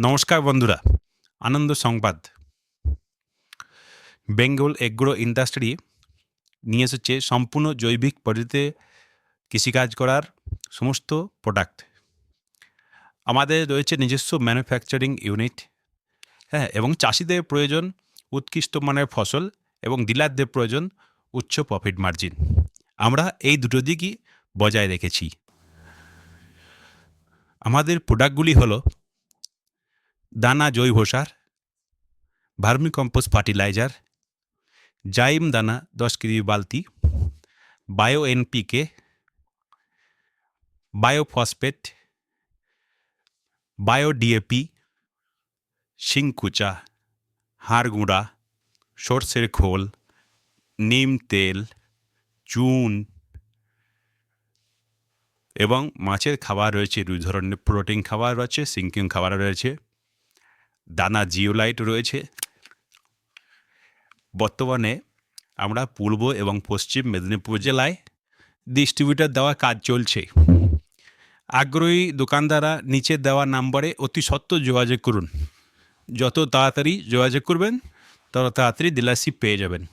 নমস্কার বন্ধুরা, আনন্দ সংবাদ। বেঙ্গল এগ্রো ইন্ডাস্ট্রি নিয়ে এসেছে সম্পূর্ণ জৈবিক পদ্ধতিতে কৃষিকাজ করার সমস্ত প্রোডাক্ট আমাদের রয়েছে নিজস্ব ম্যানুফ্যাকচারিং ইউনিট হ্যাঁ এবং চাষিদের প্রয়োজন উৎকৃষ্ট মানের ফসল এবং ডিলারদের প্রয়োজন উচ্চ প্রফিট মার্জিন আমরা এই দুটো দিকই বজায় রেখেছি। আমাদের প্রোডাক্টগুলি হলো দানা জৈব সার ভার্মি কম্পোস্ট ফার্টিলাইজার, জাইম দানা দশ কেজি বালতি, bio NPK biophosphate bio DAP, শিংকুচা, হাড় গুঁড়া, সর্ষের খোল, নিম তেল, চুন এবং মাছের খাবার রয়েছে। দুই ধরনের প্রোটিন খাবার রয়েছে, সিঙ্কিং খাবার রয়েছে। দানা জিওলাইট রয়েছে। বর্তমানে আমরা পূর্ব এবং পশ্চিম মেদিনীপুর জেলায় ডিস্ট্রিবিউটার দেওয়া কাজ চলছে। আগ্রহী দোকানদাররা নিচে দেওয়া নাম্বারে অতি সত্ত্ব যোগাযোগ করুন। যত তাড়াতাড়ি যোগাযোগ করবেন, তত তাড়াতাড়ি ডিলারশিপ পেয়ে যাবেন।